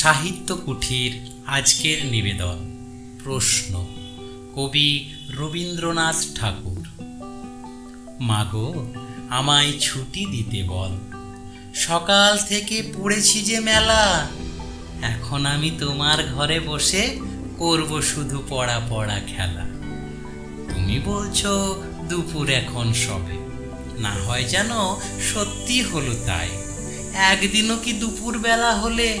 সাহিত্য কুঠির আজকের নিবেদন। প্রশ্ন, কবি রবীন্দ্রনাথ ঠাকুর। মাগো, আমায় ছুটি দিতে বল। সকাল থেকে পড়েছি যে মেলা। এখন আমি তোমার ঘরে বসে করব শুধু পড়া পড়া খেলা। তুমি বলছো, দুপুর এখন সবে। না হয় যেন সত্যি হলো তাই। একদিনও কি দুপুর বেলা হলে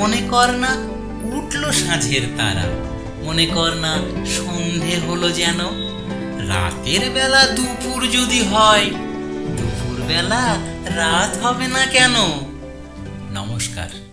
মনে কর না উঠল সাঁঝের তারা। মনে কর না সন্ধে হলো যেন। রাতের বেলা দুপুর যদি হয় দুপুর বেলা রাত হবে না কেন? নমস্কার।